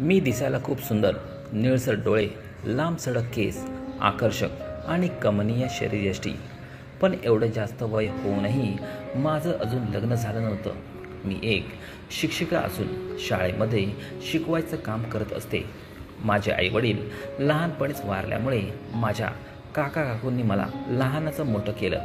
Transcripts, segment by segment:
मी दिसायला खूप सुंदर निळसर डोळे लांब सडक केस आकर्षक आणि कमनीय शरीरयष्टी. पण एवढं जास्त वय होऊनही माझं अजून लग्न झालं नव्हतं. मी एक शिक्षिका असून शाळेमध्ये शिकवायचं काम करत असते. माझे आईवडील लहानपणीच वारल्यामुळे माझ्या काका काकूंनी मला लहानाचं मोठं केलं.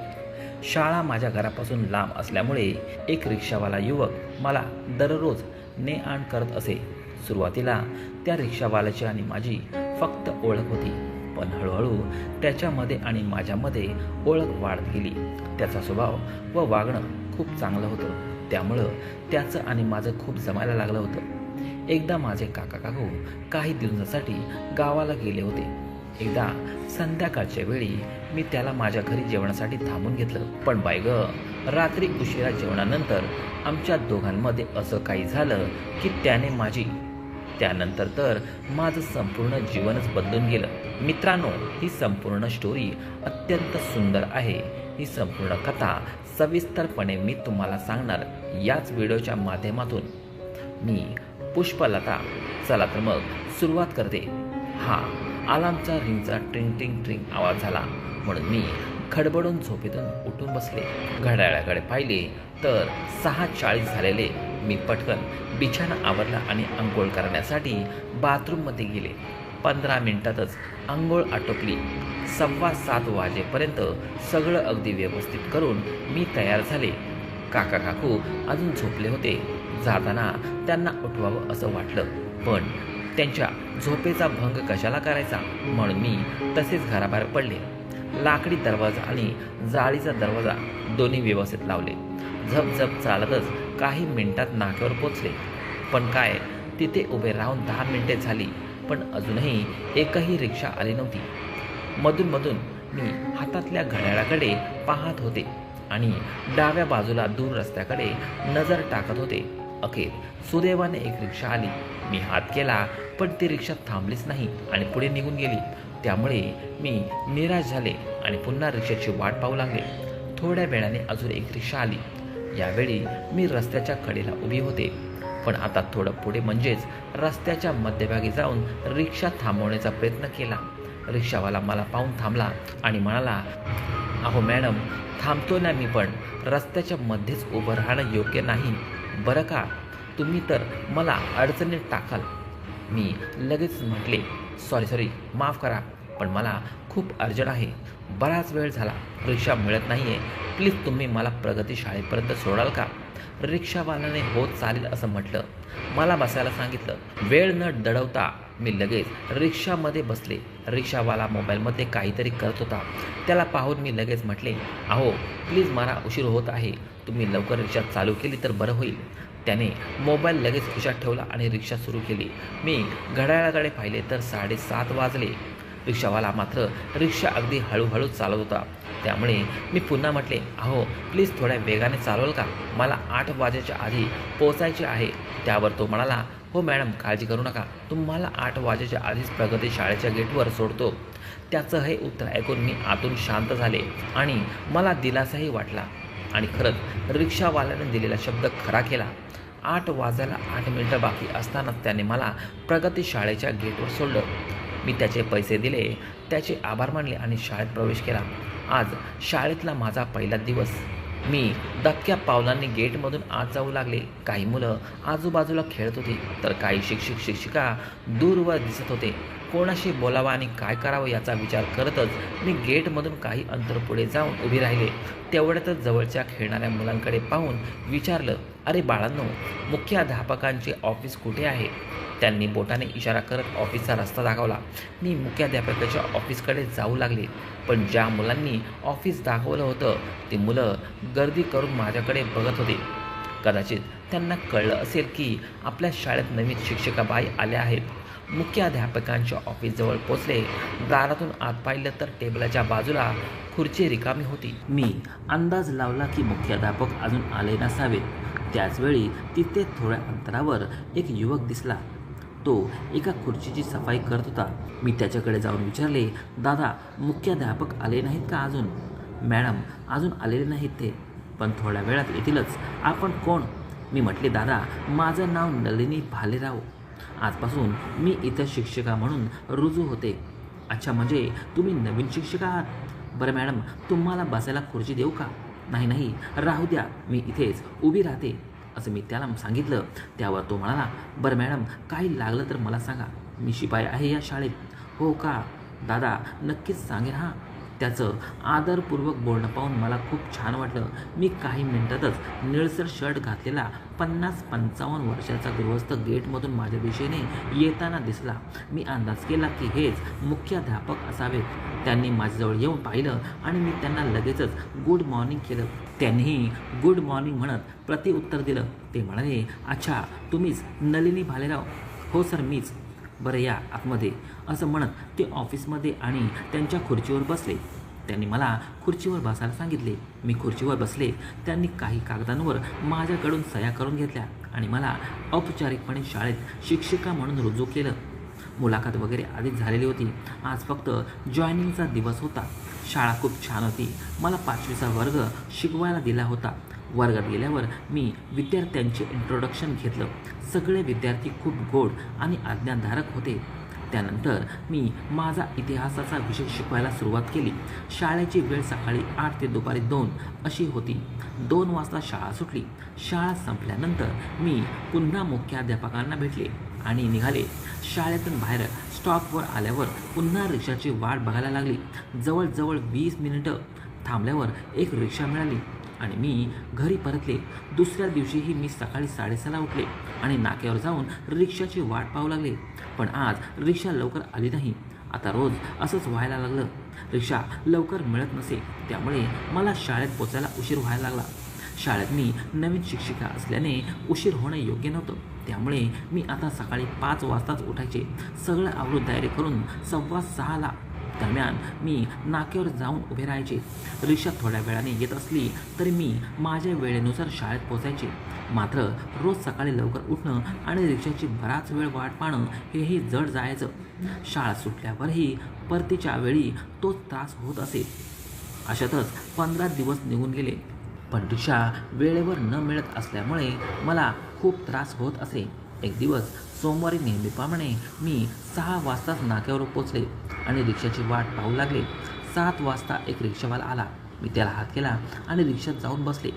शाळा माझ्या घरापासून लांब असल्यामुळे एक रिक्षावाला युवक मला दररोज ने आण करत असे. सुरुवातीला त्या रिक्षावाल्याची आणि माझी फक्त ओळख होती. पण हळूहळू त्याच्यामध्ये आणि माझ्यामध्ये ओळख वाढत गेली. त्याचा स्वभाव व वागणं खूप चांगलं होतं. त्यामुळं त्याचं आणि माझं खूप जमायला लागलं होतं. एकदा माझे काका काकू काही दिवसासाठी गावाला गेले होते. एकदा संध्याकाळच्या वेळी मी त्याला माझ्या घरी जेवणासाठी थांबून घेतलं. पण बाय ग रात्री उशिरा जेवणानंतर आमच्या दोघांमध्ये असं काही झालं की त्याने माझी त्यानंतर तर माझं संपूर्ण जीवनच बदलून गेलं. मित्रांनो ही संपूर्ण स्टोरी अत्यंत सुंदर आहे. ही संपूर्ण कथा सविस्तरपणे मी तुम्हाला सांगणार याच व्हिडिओच्या माध्यमातून. मी पुष्पलता. चला तर मग सुरुवात करते. हा आलामचा रिंगचा ट्रिंग ट्रिंग ट्रिंग आवाज झाला. म्हणून मी खडबडून झोपेतून उठून बसले. घड्याळाकडे पाहिले तर सहा चाळीस झालेले मी पटकन बिछाना आवरला आणि आंघोळ करण्यासाठी बाथरूममध्ये गेले. पंधरा मिनिटातच आंघोळ आटोपली. सव्वा सात वाजेपर्यंत सगळं अगदी व्यवस्थित करून मी तयार झाले. काका काकू अजून झोपले होते. जाताना त्यांना उठवावं असं वाटलं. पण त्यांच्या झोपेचा भंग कशाला करायचा म्हणून मी तसेच घराबाहेर पडले. लाकडी दरवाजा आणि जाळीचा दरवाजा दोन्ही व्यवस्थित लावले. झप झप चालतच काही मिनिटात नाक्यावर पोचले. पण काय तिथे उभे राहून दहा मिनिटे झाली पण अजूनही एकही रिक्षा आली नव्हती. मधून मी हातातल्या घड्याळाकडे पाहत होते आणि डाव्या बाजूला दूर रस्त्याकडे नजर टाकत होते. अखेर सुदैवाने एक रिक्षा आली. मी हात केला पण ती रिक्षा थांबलीच नाही आणि पुढे निघून गेली. त्यामुळे मी निराश झाले आणि पुन्हा रिक्षाची वाट पाहू लागले. थोड्या वेळाने अजून एक रिक्षा आली. यावेळी मी रस्त्याच्या कडेला उभी होते. पण आता थोडं पुढे म्हणजेच रस्त्याच्या मध्यभागी जाऊन रिक्षा थांबवण्याचा प्रयत्न केला. रिक्षावाला मला पाहून थांबला आणि म्हणाला अहो मॅडम थांबतो ना मी पण. रस्त्याच्या मध्येच उभं राहणं योग्य नाही. बरं का? तुम्ही तर मला अडचणीत टाकाल. मी लगेच म्हटले सॉरी सॉरी माफ करा पण मला खूप अर्जंट आहे. बराच वेळ झाला. रिक्षा मिळत नाही आहे प्लीज तुम्ही मला प्रगती शाळेपर्यंत सोडाल का? रिक्षावाल्याने हो चालेल असं म्हटलं. मला बसायला सांगितलं वेळ न दडवता मी लगेच रिक्षामध्ये बसले. रिक्षावाला मोबाईलमध्ये काहीतरी करत होता. त्याला पाहून मी लगेच म्हटले अहो प्लीज मला उशीर होत आहे. तुम्ही लवकर रिक्षा चालू केली तर बरं होईल. त्याने मोबाईल लगेच खिशात ठेवला आणि रिक्षा सुरू केली. मी घड्याळाकडे पाहिले तर साडेसात वाजले. रिक्षावाला मात्र रिक्षा अगदी हळूहळू चालवत होता. त्यामुळे मी पुन्हा म्हटले अहो प्लीज थोड्या वेगाने चालवाल का? मला आठ वाजेच्या आधी पोचायचे आहे. त्यावर तो म्हणाला हो मॅडम काळजी करू नका. तुम्हाला आठ वाजेच्या आधीच प्रगती शाळेच्या गेटवर सोडतो. त्याचं हे उत्तर ऐकून मी आतून शांत झाले आणि मला दिलासाही वाटला. आणि खरंच रिक्षावाल्याने दिलेला शब्द खरा केला. आठ वाजायला आठ मिनटं बाकी असतानाच त्याने मला प्रगती शाळेच्या गेटवर सोडलं. मी त्याचे पैसे दिले त्याचे आभार मानले आणि शाळेत प्रवेश केला. आज शाळेतला माझा पहिला दिवस. मी धक्क्या पावलांनी गेटमधून आत जाऊ लागले. काही मुलं आजूबाजूला खेळत होती तर काही शिक्षक शिक्षिका दूरवर दिसत होते. कोणाशी बोलावं आणि काय करावं याचा विचार करतच मी गेटमधून काही अंतर पुढे जाऊन उभी राहिले. तेवढ्यातच जवळच्या खेळणाऱ्या मुलांकडे पाहून विचारलं अरे बाळांनो मुख्याध्यापकांचे ऑफिस कुठे आहे? त्यांनी बोटाने इशारा करत ऑफिसचा रस्ता दाखवला. मी मुख्याध्यापकाच्या ऑफिसकडे जाऊ लागले. पण ज्या मुलांनी ऑफिस दाखवलं होतं ती मुलं गर्दी करून माझ्याकडे बघत होते. कदाचित त्यांना कळलं असेल की आपल्या शाळेत नवीन शिक्षिकाबाई आल्या आहेत. मुख्याध्यापकांच्या ऑफिसजवळ पोचले. दारातून आत पाहिलं तर टेबलाच्या बाजूला खुर्ची रिकामी होती. मी अंदाज लावला की मुख्याध्यापक अजून आले नसावेत. त्याचवेळी तिथे थोड्या अंतरावर एक युवक दिसला. तो एका खुर्चीची सफाई करत होता. मी त्याच्याकडे जाऊन विचारले दादा मुख्याध्यापक आले नाहीत का अजून? मॅडम अजून आलेले नाहीत ते. पण थोड्या वेळात येतीलच. आपण कोण? मी म्हटले दादा माझं नाव नलिनी भालेराव. आजपासून मी इथं शिक्षिका म्हणून रुजू होते. अच्छा म्हणजे तुम्ही नवीन शिक्षिका आहात? बरं मॅडम तुम्हाला बसायला खुर्ची देऊ का? नाही नाही राहू द्या मी इथेच उभी राहते असं मी त्याला सांगितलं. त्यावर तो म्हणाला बरं मॅडम काही लागलं तर मला सांगा. मी शिपाई आहे या शाळेत. हो का? दादा नक्कीच सांगेन हां. त्याचं आदरपूर्वक बोलणं पाहून मला खूप छान वाटलं. मी काही मिनिटातच निळसर शर्ट घातलेला पन्नास पंचावन्न वर्षाचा गृहस्थ गेटमधून माझ्या दिशेने येताना दिसला. मी अंदाज केला की हेच मुख्याध्यापक असावेत त्यांनी माझ्याजवळ येऊन पाहिलं आणि मी त्यांना लगेचच गुड मॉर्निंग केलं. त्यांनीही गुड मॉर्निंग म्हणत प्रतिउत्तर दिलं. ते म्हणाले अच्छा तुम्हीच नलिनी भालेराव. हो सर मीच. बरं या आतमध्ये. असं म्हणत ते ऑफिसमध्ये आणि त्यांच्या खुर्चीवर बसले. त्यांनी मला खुर्चीवर बसायला सांगितले. मी खुर्चीवर बसले. त्यांनी काही कागदांवर माझ्याकडून सह्या करून घेतल्या आणि मला औपचारिकपणे शाळेत शिक्षिका म्हणून रुजू केलं. मुलाखत वगैरे आधीच झालेली होती. आज फक्त जॉईनिंगचा दिवस होता. शाळा खूप छान होती. मला पाचवीचा वर्ग शिकवायला दिला होता. वर्गात गेल्यावर मी विद्यार्थ्यांचे इंट्रोडक्शन घेतलं. सगळे विद्यार्थी खूप गोड आणि आज्ञाधारक होते. त्यानंतर मी माझा इतिहासाचा विषय शिकवायला सुरुवात केली. शाळेची वेळ सकाळी आठ ते दुपारी दोन अशी होती. दोन वाजता शाळा सुटली. शाळा संपल्यानंतर मी पुन्हा मुख्याध्यापकांना भेटले आणि निघाले. शाळेतून बाहेर स्टॉपवर आल्यावर पुन्हा रिक्षाची वाट बघायला लागली. जवळजवळ वीस मिनिटं थांबल्यावर एक रिक्षा मिळाली. आणि मी घरी परतले. दुसऱ्या दिवशीही मी सकाळी साडेसहाला उठले आणि नाक्यावर जाऊन रिक्षाची वाट पाहू लागले. पण आज रिक्षा लवकर आली नाही. आता रोज असंच व्हायला लागलं. रिक्षा लवकर मिळत नसे त्यामुळे मला शाळेत पोचायला उशीर व्हायला लागला. शाळेत मी नवीन शिक्षिका असल्याने उशीर होणं योग्य नव्हतं. त्यामुळे मी आता सकाळी पाच वाजताच उठायचे. सगळं आवरून तयारी करून सव्वा सहाला दरम्यान मी नाक्यावर जाऊन उभे राहायचे. रिक्षा थोड्या वेळाने येत असली तरी मी माझ्या वेळेनुसार शाळेत पोचायचे मात्र रोज सकाळी लवकर उठणं आणि रिक्षाची बराच वेळ वाट पाहणं हेही जड जायचं. शाळा सुटल्यावरही परतीच्या वेळी तोच त्रास होत असे. अशातच पंधरा दिवस निघून गेले. पण रिक्षा वेळेवर न मिळत असल्यामुळे मला खूप त्रास होत असे. एक दिवस सोमवारी नेहमीप्रमाणे मी सहा वाजताच नाक्यावर पोचले आणि रिक्षाची वाट पाहू लागले. सात वाजता एक रिक्षावाला आला. मी त्याला हात केला आणि रिक्षात जाऊन बसले.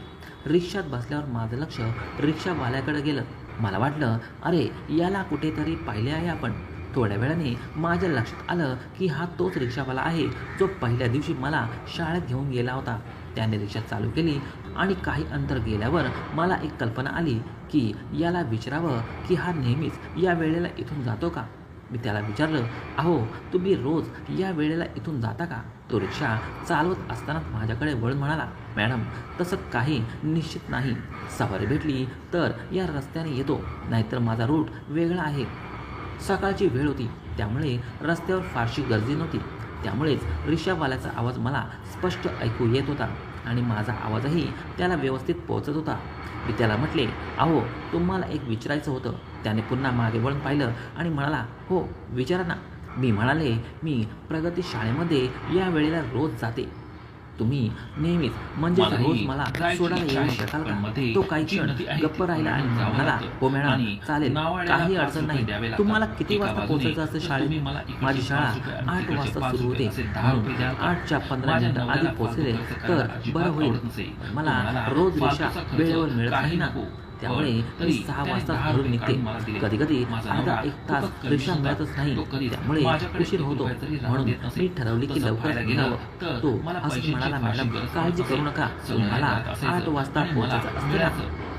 रिक्षात बसल्यावर माझं लक्ष रिक्षावाल्याकडे गेलं. मला वाटलं अरे याला कुठेतरी पाहिले आहे आपण. थोड्या वेळाने माझ्या लक्षात आलं की हा तोच रिक्षावाला आहे जो पहिल्या दिवशी मला शाळेत घेऊन गेला होता. त्याने रिक्षा चालू केली आणि काही अंतर गेल्यावर मला एक कल्पना आली की याला विचारावं की हा नेहमीच या वेळेला इथून जातो का? मी त्याला विचारलं अहो तुम्ही रोज या वेळेला इथून जाता का? तो रिक्षा चालवत असतानाच माझ्याकडे वळून म्हणाला मॅडम तसं काही निश्चित नाही. सवारी भेटली तर या रस्त्याने येतो नाहीतर माझा रूट वेगळा आहे. सकाळची वेळ होती त्यामुळे रस्त्यावर फारशी गर्दी नव्हती. त्यामुळेच रिक्षावाल्याचा आवाज मला स्पष्ट ऐकू येत होता. आणि माझा आवाजही त्याला व्यवस्थित पोहोचत होता. मी त्याला म्हटले अहो तुम्हाला एक विचारायचं होतं. त्याने पुन्हा मागे वळून पाहिलं आणि म्हणाला हो विचारा ना. मी म्हणाले मी प्रगती शाळेमध्ये या वेळेला रोज जाते. तुम्ही नेहमीच म्हणजे रोज मला सोडायला येऊ शकाल का तो काही क्षण गप्प राहिला आणि म्हणाला लागतं. हो मॅडम चालेल काही अडचण नाही. तुम्हाला किती वाजता पोहोचायचं असतं मला शाळेत माझी शाळा आठ वाजता सुरू होते म्हणून? आठच्या पंधरा मिनिटं आधी पोहोचले तर बरं होईल. मला रोज रिक्षा वेळेवर मिळत नाही ना. त्यामुळे मी सहा वाजता घरून निघते. कधी कधी माझा अर्धा एक तास रिक्षा मिळतच नाही. त्यामुळे उशीर होतो. म्हणून. मी ठरवले की लवकर निघावं तो असं म्हणाला मॅडम काळजी. करू नका. असायचं. आठ वाजता पोहोचायचं असतं. ना.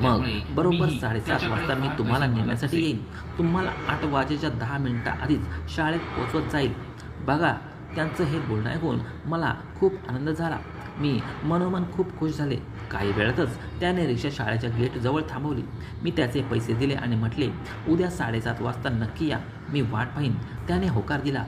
मग बरोबर साडेसात वाजता मी तुम्हाला नेण्यासाठी येईन. तुम्हाला आठ वाजेच्या दहा मिनिटं आधीच शाळेत पोचवत जाईल. बघा त्यांचं हे बोलणं ऐकून मला खूप आनंद झाला. मी मनोमन खूप खुश झाले. काही वेळातच त्याने रिक्षा शाळेच्या गेट जवळ थांबवली. मी त्याचे पैसे दिले आणि म्हटले उद्या साडेसात वाजता नक्की या. मी वाट पाहीन. त्याने होकार दिला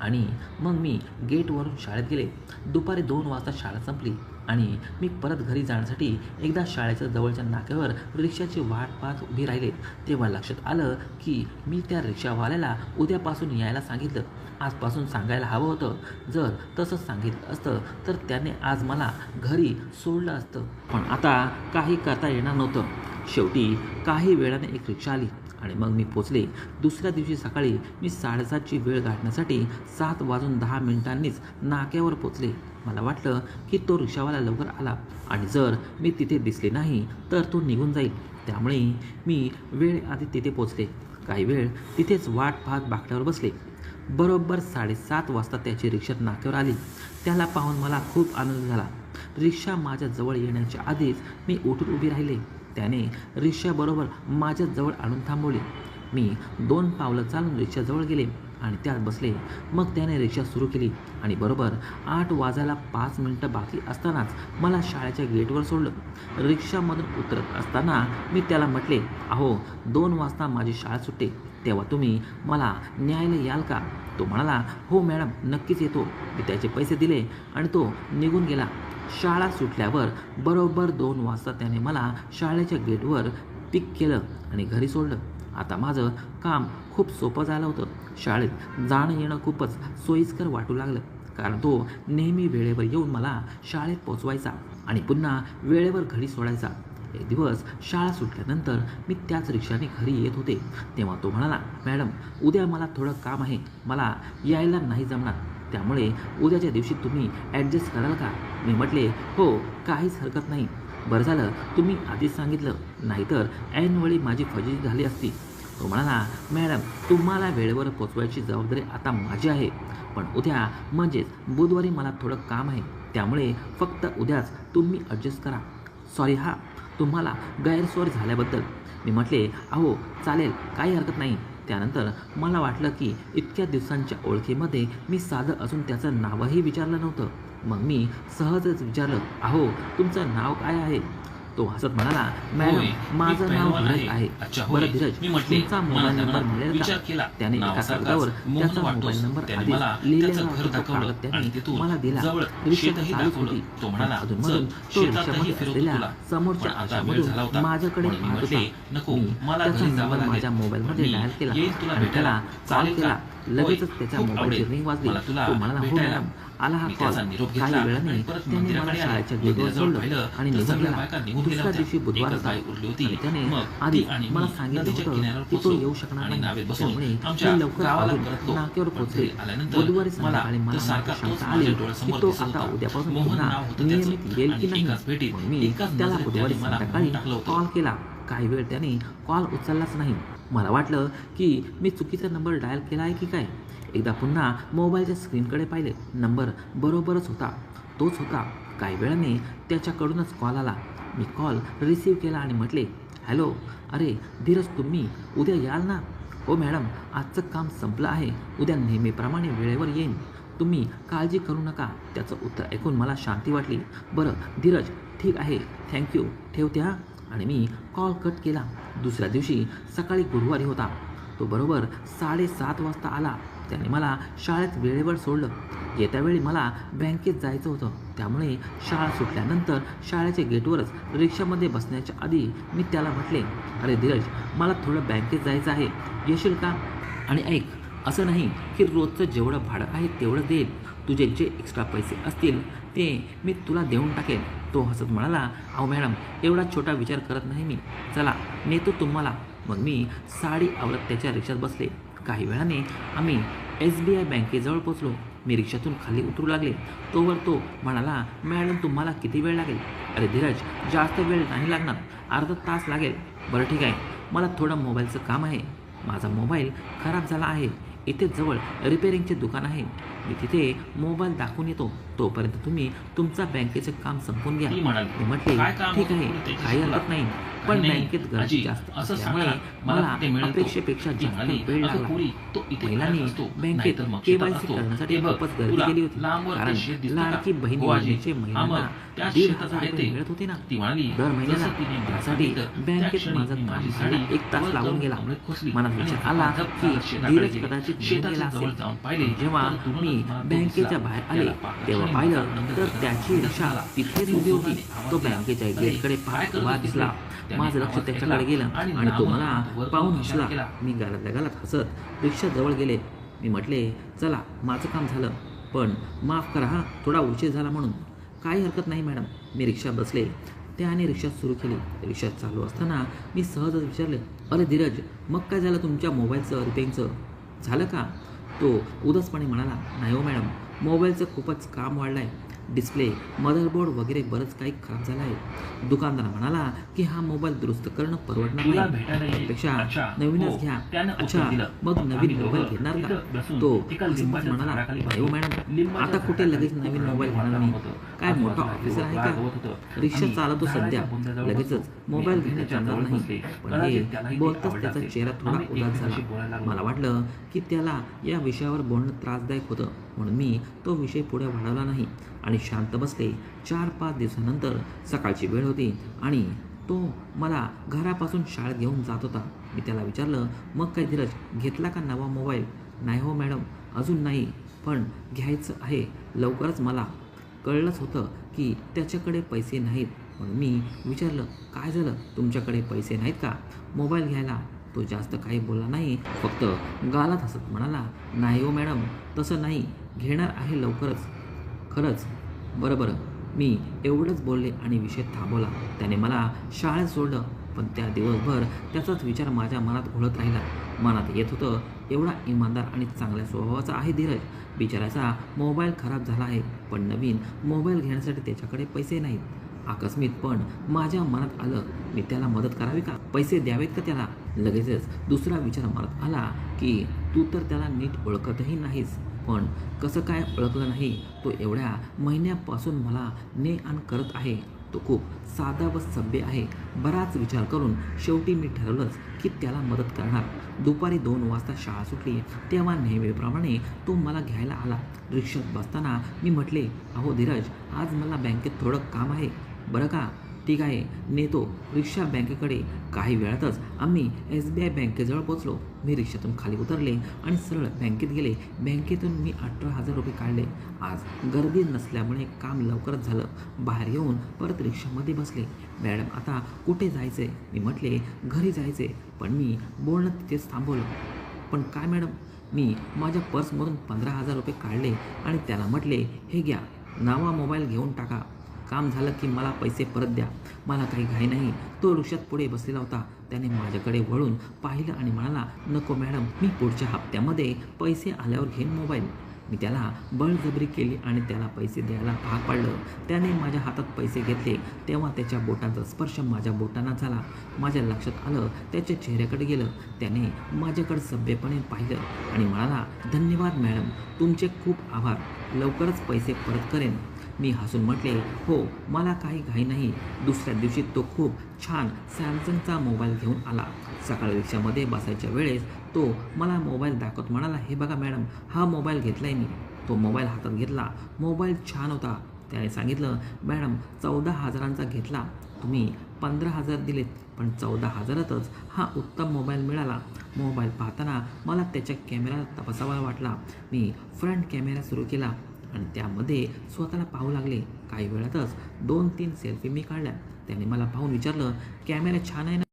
आणि मग मी गेटवरून शाळेत गेले. दुपारी दोन वाजता शाळा संपली. आणि मी परत घरी जाण्यासाठी एकदा शाळेच्या जवळच्या नाक्यावर रिक्षाची वाट पाहत उभी राहिले. तेव्हा लक्षात आलं की मी त्या रिक्षावाल्याला उद्यापासून यायला सांगितलं. आजपासून सांगायला हवं होतं. जर तसं सांगितलं असतं तर त्याने आज मला घरी सोडलं असतं. पण आता काही करता येणार नव्हतं. शेवटी काही वेळाने एक रिक्षा आली आणि मग मी पोचले. दुसऱ्या दिवशी सकाळी मी साडेसातची वेळ गाठण्यासाठी सात वाजून दहा मिनिटांनीच नाक्यावर पोचले. मला वाटलं की तो रिक्षावाला लवकर आला आणि जर मी तिथे दिसले नाही तर तो निघून जाईल. त्यामुळे मी वेळ आधी तिथे पोचले काही वेळ तिथेच वाट पाहत बाकड्यावर बसले. बरोबर साडेसात वाजता त्याची रिक्षा नाक्यावर आली. त्याला पाहून मला खूप आनंद झाला. रिक्षा माझ्या जवळ येण्याच्या आधीच मी उठून उभी राहिले. त्याने रिक्षाबरोबर माझ्या जवळ आणून थांबवले. मी दोन पावलं चालून रिक्षाजवळ गेले. आणि त्यात बसले. मग त्याने रिक्षा सुरू केली आणि बरोबर आठ वाजायला पाच मिनटं बाकी असतानाच मला शाळेच्या गेटवर सोडलं. रिक्षामधून उतरत असताना मी त्याला म्हटले अहो दोन वाजता माझी शाळा सुटते. तेव्हा तुम्ही मला न्यायला याल का? तो म्हणाला हो मॅडम नक्कीच येतो. मी त्याचे पैसे दिले आणि तो निघून गेला. शाळा सुटल्यावर बरोबर दोन वाजता त्याने मला शाळेच्या गेटवर पिक केलं आणि घरी सोडलं. आता माझं काम खूप सोपं झालं होतं. शाळेत जाणं येणं खूपच सोयीस्कर वाटू लागलं. कारण तो नेहमी वेळेवर येऊन मला शाळेत पोचवायचा आणि पुन्हा वेळेवर घरी सोडायचा. एक दिवस शाळा सुटल्यानंतर मी त्याच रिक्षाने घरी येत होते. तेव्हा तो म्हणाला मॅडम उद्या मला थोडं काम आहे. मला यायला नाही जमणार. त्यामुळे उद्याच्या दिवशी तुम्ही ॲडजस्ट कराल का? मी म्हटले हो काहीच हरकत नाही. बरं झालं तुम्ही आधीच सांगितलं नाहीतर ऐनवेळी माझी फजिती झाली असती. तो म्हणाला मॅडम तुम्हाला वेळेवर पोचवायची जबाबदारी आता माझी आहे. पण उद्या म्हणजेच बुधवारी मला थोडं काम आहे. त्यामुळे फक्त उद्याच तुम्ही ॲडजस्ट करा. सॉरी हा तुम्हाला गैरसोय झाल्याबद्दल. मी म्हटले अहो चालेल काही हरकत नाही. त्यानंतर मला वाटलं की इतक्या दिवसांच्या ओळखीमध्ये मी साधं असून त्याचं नावही विचारलं नव्हतं. मग मी सहजच विचारलं अहो तुमचं नाव काय आहे तो हसत म्हणाला मॅडम माझं नाव धीरज आहे. बरं धीरज तुमचा मोबाईल नंबर मिळेल का. त्याने एका कागदावर त्याचा. मोबाईल नंबर आधी लिहिलेला त्याने मला दिला दाखवलं. होती तो म्हणाला, अधून चल, मधून तो रिक्षामध्ये असलेल्या. समोरच्या होता. माझ्याकडे पाहत होता मी त्याचा नंबर. माझ्या मोबाईलमध्ये डायल केला आणि. त्याला कॉल चालेल केला? लगेचच त्याच्या मोबाईलची. रिंग वाजली तो म्हणाला हो भेटायला. मॅडम आला हा कॉल काही वेळाने त्याने मला. शाळेच्या गेटवर सोडलं आणि निघून गेला दुसऱ्या दिवशी. बुधवार होता. आणि त्याने आधी मला सांगितलं होतं की तो. येऊ शकणार नाही त्यामुळे मी लवकर आवरून. नाक्यावर आल्यानंतर बुधवारी मला संध्याकाळी मला सारखा शंका आली की तो आता. उद्यापासून पुन्हा. नियमित येईल की नाही मी त्याला बुधवारी संध्याकाळी. कॉल केला काही वेळ त्याने कॉल उचललाच नाही मला वाटलं की मी चुकीचा नंबर डायल केला आहे की काय? एकदा पुन्हा मोबाईलच्या स्क्रीनकडे पाहिले. नंबर बरोबरच होता. तोच होता. काही वेळाने त्याच्याकडूनच कॉल आला. मी कॉल रिसीव केला आणि म्हटले हॅलो अरे धीरज तुम्ही उद्या याल ना? हो मॅडम. आजचं काम संपलं आहे. उद्या नेहमीप्रमाणे वेळेवर येईन. तुम्ही काळजी करू नका. त्याचं उत्तर ऐकून मला शांती वाटली. बरं धीरज. ठीक आहे. थँक्यू ठेवते हा? आणि मी कॉल कट केला. दुसऱ्या दिवशी सकाळी गुरुवारी होता. तो बरोबर साडेसात वाजता आला. त्याने मला शाळेत वेळेवर सोडलं. येत्या वेळी मला बँकेत जायचं होतं. त्यामुळे शाळा सुटल्यानंतर शाळेच्या गेटवरच रिक्षामध्ये बसण्याच्या आधी मी त्याला म्हटले अरे धीरज मला थोडं बँकेत जायचं आहे. येशील का? आणि ऐक असं नाही की रोजचं जेवढं भाडं आहे तेवढं देईल. तुझे जे एक्स्ट्रा पैसे असतील ते मी तुला देऊन टाकेन. तो हसत म्हणाला अहो मॅडम एवढा छोटा विचार करत नाही मी. चला नेतो तुम्हाला. मग मी साडी आवडत त्याच्या रिक्षात बसले. काही वेळाने आम्ही एस बी आय बँकेजवळ पोचलो मी रिक्षातून खाली उतरू लागले. तोवर तो म्हणाला मॅडम तुम्हाला किती वेळ लागेल? अरे धीरज जास्त वेळ नाही लागणार. अर्धा तास लागेल. बरं ठीक आहे. मला थोडं मोबाईलचं काम आहे. माझा मोबाईल खराब झाला आहे. इथे जवळ रिपेअरिंगचे दुकान आहे. मी तिथे मोबाईल दाखवून येतो. तोपर्यंत तुम्ही तुमचा बँकेचं काम संपवून घ्या. म्हणाली, मी म्हटले "काय काम ठीक आहे. काही बोला." हरकत नाही. पण बँकेत गर्दी जास्त असं असल्यामुळे मला मला? अपेक्षेपेक्षा जास्त वेळ "अगं लागला महिलांनी बँकेत केवायसी. करण्यासाठी खूपच गर्दी केली होती कारण? लाडकी बहिणी. योजनेचे महिलांना दीड हजार रुपये ते. मिळत होते ना दर महिन्याला मला त्यासाठी बँकेत माझं काम एक तास लागून गेला आणि विचार आला की धीरज. कदाचित गेला असेल जेव्हा मी मला बँकेच्या. बाहेर आले तेव्हा पाहिलं तर. त्याची रिक्षा झाला. तिथे तो उभी होती तो. बँकेच्या गेटकडे पाहत उभा दिसला माझं लक्ष त्याच्याकडे गेलं आणि तो मला पाहून हसला. मी गालातल्या गालात हसत रिक्षा जवळ गेले. मी म्हटले चला माझं काम झालं. पण माफ करा हा थोडा उशीर झाला म्हणून. काही हरकत नाही मॅडम. मी रिक्षा बसले. त्याने रिक्षा सुरू केली. रिक्षा चालू असताना मी सहजच विचारले अरे धीरज मग काय झालं तुमच्या मोबाईलचं रिपेअरिंगचं झालं का? तो उदासपणे म्हणाला नाही हो मॅडम. मोबाईलचं खूपच काम वाढलं आहे डिस्प्ले मदरबोर्ड वगैरे बरंच काही खराब झालं आहे दुकानदार म्हणाला की हा मोबाईल दुरुस्त करणं परवडणार नाही. त्यापेक्षा नवीनच हो. घ्या अच्छा. मग नवीन मोबाईल घेणार का तो म्हणाला हो मॅडम आता कुठे लगेच नवीन मोबाईल घेणार नाही. काय मोठा ऑफिसर आहे का. रिक्षा चालवतो सध्या लगेचच. मोबाईल जाणार जवळ नाही. पण हे बोलताच त्याचा. चेहरा थोडा उदास झाला. मला वाटलं की त्याला या विषयावर बोलणं त्रासदायक होतं म्हणून मी तो विषय पुढे वाढवला नाही आणि शांत बसले चार पाच दिवसानंतर सकाळची वेळ होती आणि तो मला घरापासून शाळेत घेऊन जात होता. मी त्याला विचारलं मग काय धीरज घेतला का नवा मोबाईल? नाही हो मॅडम अजून नाही पण घ्यायचं आहे लवकरच मला. कळलंच होतं की त्याच्याकडे पैसे नाहीत. म्हणून मी विचारलं काय झालं तुमच्याकडे पैसे नाहीत का? मोबाईल घ्यायला? तो जास्त काही बोलला नाही फक्त गालात हसत म्हणाला नाही हो मॅडम तसं नाही. घेणार आहे लवकरच. खरंच? बरं बरं. मी एवढंच बोलले आणि विषय थांबवला. त्याने मला शाळेत सोडलं पण त्या दिवसभर त्याचाच विचार माझ्या मनात घोळत राहिला. मनात येत होतं एवढा इमानदार आणि चांगल्या स्वभावाचा आहे धीरज. बिचाराचा मोबाईल खराब झाला आहे पण नवीन मोबाईल घेण्यासाठी त्याच्याकडे पैसे नाहीत. आकस्मित पण माझ्या मनात आलं मी त्याला मदत करावी का? पैसे द्यावेत का त्याला? लगेचच दुसरा विचार मनात आला की तू तर त्याला नीट ओळखतही नाहीस. पण कसं काय ओळखलं नाही तो एवढ्या महिन्यापासून मला ने आण करत आहे. तो खूप साधा व सभ्य आहे. बराच विचार करून शेवटी मी ठरवलंच की त्याला मदत करणार. दुपारी दोन वाजता शाळा सुटली. तेव्हा नेहमीप्रमाणे तो मला घ्यायला आला. रिक्षात बसताना मी म्हटले अहो धीरज आज मला बँकेत थोडं काम आहे. बरं का? ठीक आहे नेतो रिक्षा बँकेकडे. काही वेळातच आम्ही एस बी आय बँकेजवळ पोचलो मी रिक्षातून खाली उतरले आणि सरळ बँकेत गेले. बँकेतून मी अठरा हजार रुपये काढले. आज गर्दी नसल्यामुळे काम लवकरच झालं. बाहेर येऊन परत रिक्षामध्ये बसले. मॅडम आता कुठे जायचे मी म्हटले घरी जायचे पण मी बोलणं तिथेच थांबवलं. पण काय मॅडम? मी माझ्या पर्समधून पंधरा हजार रुपये काढले आणि त्याला म्हटले हे घ्या नवा मोबाईल घेऊन टाका. काम झालं की मला पैसे परत द्या. मला काही घाई नाही. तो रिक्षात पुढे बसलेला होता. त्याने माझ्याकडे वळून पाहिलं आणि म्हणाला नको मॅडम मी पुढच्या हप्त्यामध्ये पैसे आल्यावर घेईन मोबाईल. मी त्याला बळजबरी केली आणि त्याला पैसे द्यायला भाग पाडलं. त्याने माझ्या हातात पैसे घेतले. तेव्हा त्याच्या बोटांचा स्पर्श माझ्या बोटांना झाला. माझ्या लक्षात आलं त्याच्या चेहऱ्याकडे गेलं. त्याने माझ्याकडे सभ्यपणे पाहिलं आणि म्हणाला धन्यवाद मॅडम. तुमचे खूप आभार. लवकरच पैसे परत करेन. मी हसून म्हटले हो मला काही घाई नाही. दुसऱ्या दिवशी तो खूप छान सॅमसंगचा मोबाईल घेऊन आला. सकाळी रिक्षामध्ये बसायच्या वेळेस तो मला मोबाईल दाखवत म्हणाला हे बघा मॅडम हा मोबाईल घेतलाय मी. तो मोबाईल हातात घेतला. मोबाईल छान होता. त्याने सांगितलं मॅडम चौदा हजारांचा घेतला. तुम्ही पंधरा हजार दिलेत पण चौदा हजारातच हा उत्तम मोबाईल मिळाला. मोबाईल पाहताना मला त्याच्या कॅमेरा तपासावा वाटला. मी फ्रंट कॅमेरा सुरू केला. आणि त्यामध्ये स्वतःला पाहू लागले. काही वेळातच दोन तीन सेल्फी मी काढल्या. त्याने मला पाहून विचारलं कॅमेरा छान आहे ना?